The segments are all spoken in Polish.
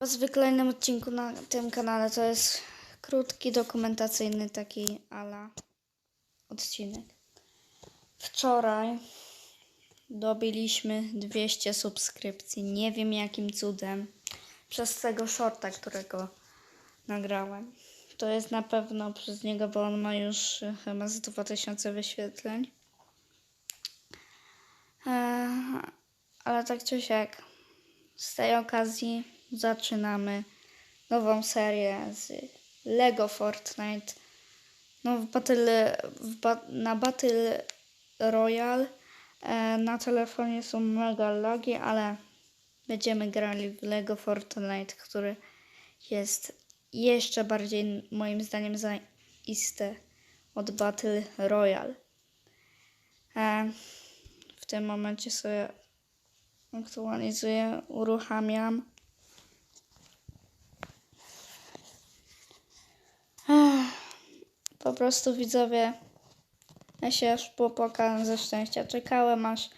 W kolejnym odcinku na tym kanale to jest krótki, dokumentacyjny taki ala odcinek. Wczoraj dobiliśmy 200 subskrypcji. Nie wiem jakim cudem. Przez tego shorta, którego nagrałem. To jest na pewno przez niego, bo on ma już e, chyba z 2000 wyświetleń. Eee, ale tak czy siak, z tej okazji zaczynamy nową serię z Lego Fortnite. No, w battle, w ba, na Battle Royale e, na telefonie są mega lagi, ale będziemy grali w Lego Fortnite, który jest jeszcze bardziej moim zdaniem zaiste od Battle Royale. E, w tym momencie sobie aktualizuję, uruchamiam. Po prostu widzowie, ja się aż popłakałem ze szczęścia. Czekałem aż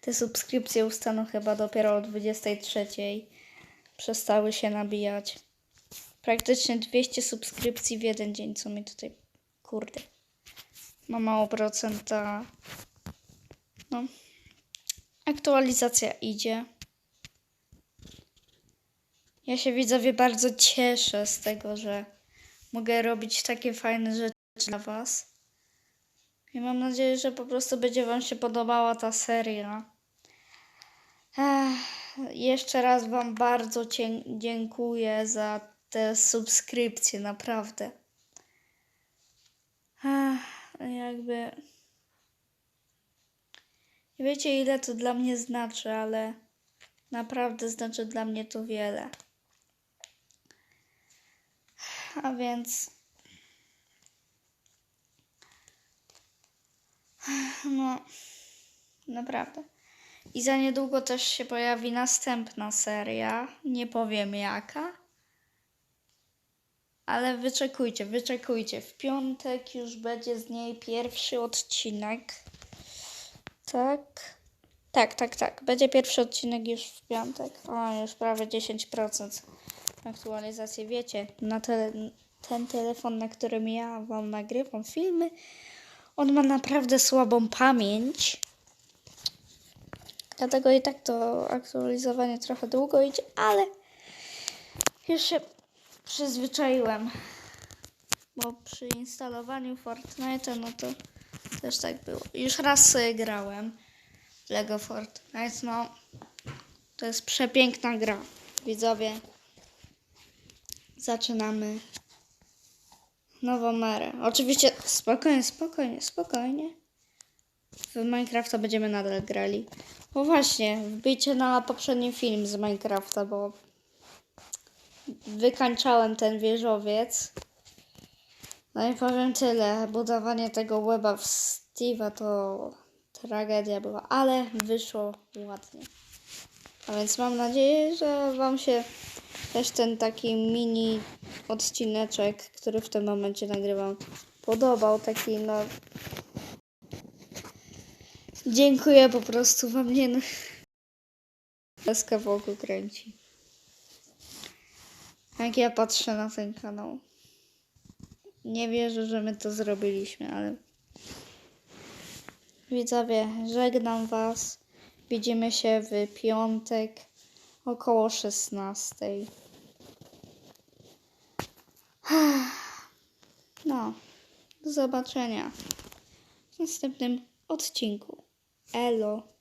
te subskrypcje ustaną chyba dopiero o 23. Przestały się nabijać. Praktycznie 200 subskrypcji w jeden dzień, co mi tutaj, kurde, ma mało procenta. No, Aktualizacja idzie. Ja się widzowie bardzo cieszę z tego, że mogę robić takie fajne rzeczy dla Was. I mam nadzieję, że po prostu będzie Wam się podobała ta seria. Ech, jeszcze raz Wam bardzo dziękuję za te subskrypcje, naprawdę. Ech, jakby. Nie wiecie, ile to dla mnie znaczy, ale naprawdę znaczy dla mnie to wiele. A więc. No, naprawdę. I za niedługo też się pojawi następna seria. Nie powiem jaka. Ale wyczekujcie, wyczekujcie. W piątek już będzie z niej pierwszy odcinek. Tak. Tak, tak, tak. Będzie pierwszy odcinek już w piątek. O, już prawie 10% aktualizacji. Wiecie, na tele, ten telefon, na którym ja wam nagrywam filmy, on ma naprawdę słabą pamięć. Dlatego i tak to aktualizowanie trochę długo idzie, ale już się przyzwyczaiłem. Bo przy instalowaniu Fortnite, no to też tak było. Już raz sobie grałem Lego Fortnite, no to jest przepiękna gra. Widzowie, zaczynamy nową erę. Oczywiście spokojnie, spokojnie, spokojnie. W Minecrafta będziemy nadal grali. Bo właśnie, wbijcie na poprzedni film z Minecrafta, bo wykańczałem ten wieżowiec. No i powiem tyle. Budowanie tego weba w Steve'a to tragedia była, ale wyszło ładnie. A więc mam nadzieję, że Wam się też ten taki mini odcineczek, który w tym momencie nagrywam, podobał. Taki no. Dziękuję po prostu Wam nie. no. Laska wokół kręci. Jak ja patrzę na ten kanał. Nie wierzę, że my to zrobiliśmy, ale. Widzowie, żegnam Was. Widzimy się w piątek około 16. No, do zobaczenia w następnym odcinku. Elo.